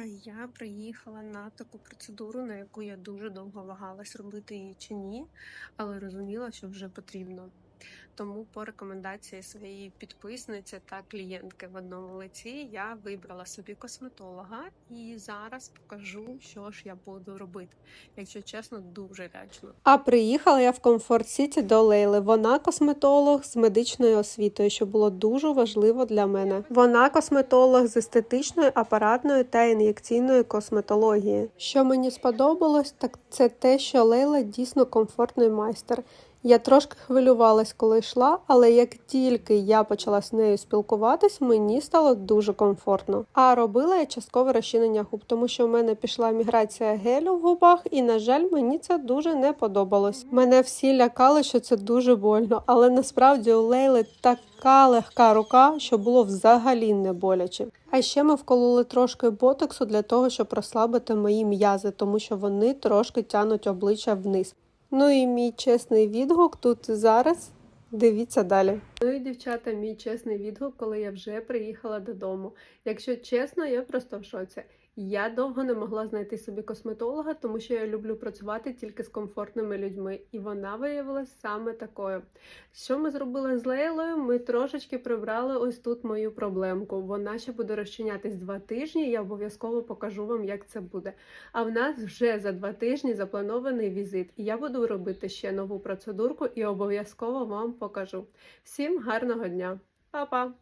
А я приїхала на таку процедуру, на яку я дуже довго вагалась, робити її чи ні, але розуміла, що вже потрібно. Тому по рекомендації своєї підписниці та клієнтки в одному лиці я вибрала собі косметолога і зараз покажу, що ж я буду робити. Якщо чесно, дуже лячно. А приїхала я в Комфорт Сіті до Лейли. Вона косметолог з медичною освітою, що було дуже важливо для мене. Вона косметолог з естетичної, апаратної та ін'єкційної косметології. Що мені сподобалось, так це те, що Лейла дійсно комфортний майстер. Я трошки хвилювалась, коли йшла, але як тільки я почала з нею спілкуватись, мені стало дуже комфортно. А робила я часткове розчинення губ, тому що в мене пішла міграція гелю в губах, і на жаль, мені це дуже не подобалось. Мене всі лякали, що це дуже больно, але насправді у Лейли така легка рука, що було взагалі не боляче. А ще ми вкололи трошки ботоксу для того, щоб розслабити мої м'язи, тому що вони трошки тянуть обличчя вниз. Ну і мій чесний відгук тут зараз. Дивіться далі. Ну і дівчата, мій чесний відгук, коли я вже приїхала додому. Якщо чесно, я просто в шоці. Я довго не могла знайти собі косметолога, тому що я люблю працювати тільки з комфортними людьми, і вона виявилася саме такою. Що ми зробили з Лейлою? Ми трошечки прибрали ось тут мою проблемку. Вона ще буде розчинятись два тижні. Я обов'язково покажу вам, як це буде. А в нас вже за два тижні запланований візит, і я буду робити ще нову процедурку і обов'язково вам покажу. Всім гарного дня, Па-па!